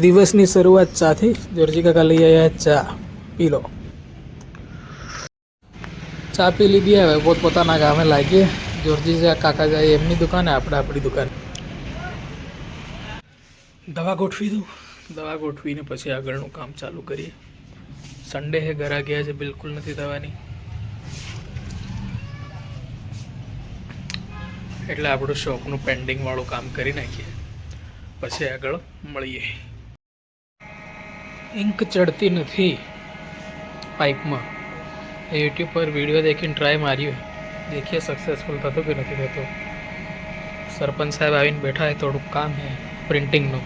દિવસની શરૂઆત ચાથી જોરજી કાકા લઈ આવ્યા ચા. પી લો. ચા પી લીધી, હવે પોત પોતાના ગામે લાગીએ. જોરજી કાકા જાય એમની દુકાને, આપણે આપણી દુકાન. દવા ગોઠવી દઉં? દવા ગોઠવીને પછી આગળનું કામ ચાલુ કરીએ. સન્ડે હે, ઘરા ગયા છે, બિલકુલ નથી થવાની. એટલે આપણું શોખનું પેન્ડિંગવાળું કામ કરી નાખીએ. પછી આગળ મળીએ. ઇંક ચડતી નથી પાઇપમાં. એ યુટ્યુબ પર વીડિયો દેખીને ટ્રાય માર્યો. દેખીએ સક્સેસફુલ થતો કે નથી થતો. સરપંચ સાહેબ આવીને બેઠા હે થોડુંક કામ હે પ્રિન્ટિંગનું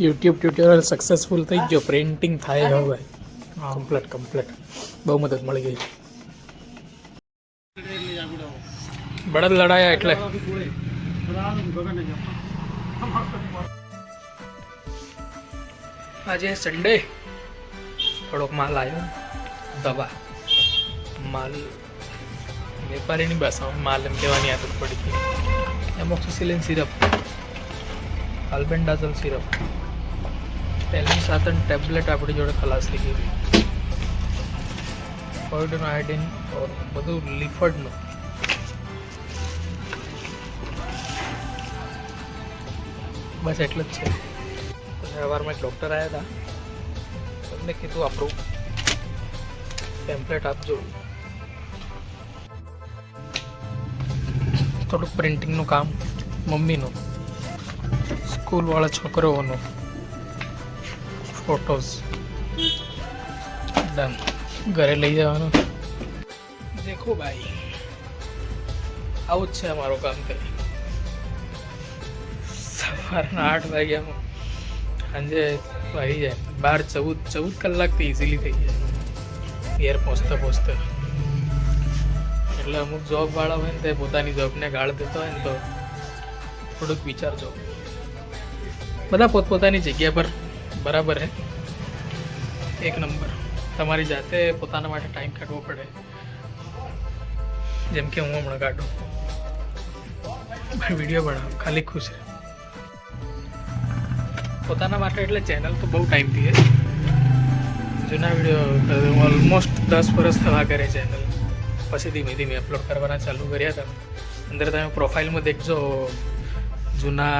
યુટ્યુબ ટ્યુટોરિયલ સક્સેસફુલ થઈ ગયો. પ્રિન્ટિંગ થાય હવે. કમ્પ્લેટ કમ્પ્લેટ બહુ મદદ મળી ગઈ. બળદ લડાયા એટલે. આજે સન્ડે થોડોક માલ આવ્યો દવા. માલ. વેપારીની ભાષામાં માલ એમ કહેવાની આદત પડી હતી એમોક્સિસિલિન સિરપ આલ્બેન્ડાઝલ સિરપ પહેલી સાતન ટેબ્લેટ આપણી જોડે ખલાસ થઈ ગઈ ફોર્ડનું આયોડિન બધું લિફર્ડનું બસ એટલે જ છે. સવારમાં એક ડૉક્ટર આવ્યા હતા તમને કીધું આપણું ટેમ્પલેટ આપજો. થોડુંક પ્રિન્ટિંગનું કામ, મમ્મીનું, સ્કૂલવાળા છોકરાઓનું ફોટોઝ ડન ઘરે લઈ જવાનું. દેખો ભાઈ, આવું જ છે અમારું કામ કરી. સવારના આઠ વાગ્યામાં. સાંજે આવી જાય. બાર ચૌદ ચૌદ કલાકથી ઇઝીલી થઈ જાય. ઘેર પહોંચતા પહોંચતા એટલે અમુક જોબવાળા હોય ને તે પોતાની જોબને ગાળ દેતો હોય ને તો થોડુંક વિચારજો. બધા પોતપોતાની જગ્યા પર બરાબર હે. એક નંબર. તમારી જાતે પોતાના માટે ટાઈમ કાઢવો પડે. જેમ કે હું હમણાં કાઢું. વીડિયો બનાવું. ખાલી ખુશ રહે. પોતાના માટે એટલે ચેનલ તો બહુ ટાઈમથી છે. જૂના વીડિયો ઓલમોસ્ટ દસ વર્ષ થવા કરે ચેનલ પછી ધીમે ધીમે અપલોડ કરવાના ચાલુ કર્યા હતા. અંદર તમે પ્રોફાઇલમાં દેખજો, જૂના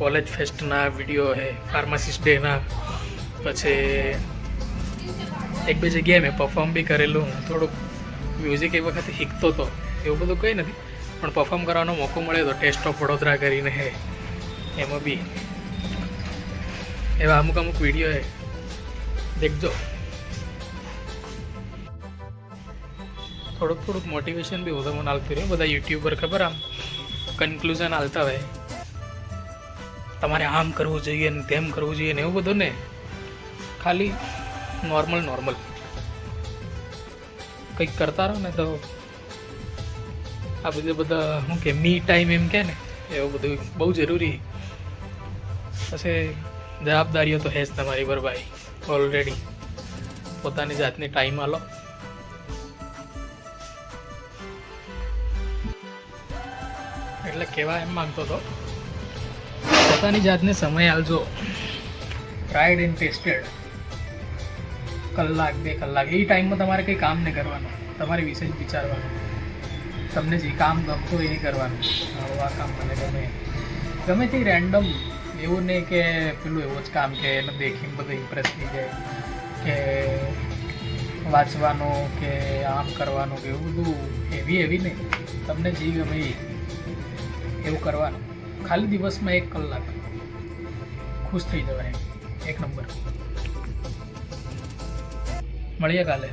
કોલેજ ફેસ્ટના વીડિયો છે ફાર્માસિસ્ટ ડેના પછી એક બે જગ્યાએ મેં પરફોર્મ બી કરેલું. થોડુંક મ્યુઝિક એ વખતે શીખતો હતો એવું બધું કંઈ નથી. પણ પરફોર્મ કરવાનો મોકો મળ્યો હતો ટેસ્ટ ઓફ વડોદરા કરીને હે એમાં બી એવા અમુક અમુક વીડિયો હે દેખજો. થોડુંક થોડુંક મોટિવેશન બી હોતો મને આવતું રહ્યું. બધા યુટ્યુબર ખબર આમ કન્ક્લુઝન આવતા હોય. તમારે આમ કરવું જોઈએ ને તેમ કરવું જોઈએ ને એવું બધું ને. ખાલી નોર્મલ નોર્મલ કંઈક કરતા રહો ને તો આ બધું બધા શું કે મી ટાઈમ એમ કે ને, એવું બધું બહુ જરૂરી. પછી જવાબદારીઓ તો હે જ તમારી પર ભાઈ ઓલરેડી પોતાની જાતની ટાઈમ આલો. એટલે કહેવા એમ માંગતો હતો, પોતાની જાતને સમય આલજો ટ્રાઈડ એન્ડ ટેસ્ટેડ કલાક, બે કલાક. એ ટાઈમમાં તમારે કંઈ કામ નહીં કરવાનું. તમારે વિશે જ વિચારવાનું. તમને જે કામ ગમતું એ કરવાનું. આ કામ મને ગમે. ગમે તે રેન્ડમ એવું નહીં કે પેલું એવું જ કામ કે એને દેખીને બધું ઇમ્પ્રેસ થઈ જાય, કે વાંચવાનું કે આમ કરવાનું કે એવું બધું એવી એવી નહીં. તમને જે ગમે એવું કરવાનું. ખાલી દિવસમાં એક કલાક ખુશ થઈ જવાય એક નંબર. મળીએ કાલે.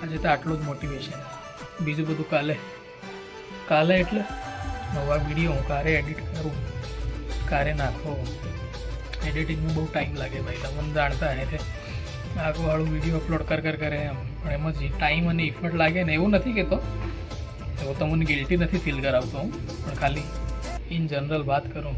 આજે તો આટલું જ મોટિવેશન બીજું બધું કાલે. કાલે એટલે નવા વીડિયો હું કારે એડિટ કરું. કારે નાખો. એડિટિંગમાં બહુ ટાઈમ લાગે ભાઈ તમને જાણતા હે તે આગળવાળું વીડિયો અપલોડ કર કર, કરે એમ. પણ એમાં જે ટાઈમ અને ઇફર્ટ લાગે ને, એવું નથી કહેતો એવો તમને ગિલ્ટી નથી ફીલ કરાવતો હું, પણ ખાલી ઇન જનરલ વાત કરું.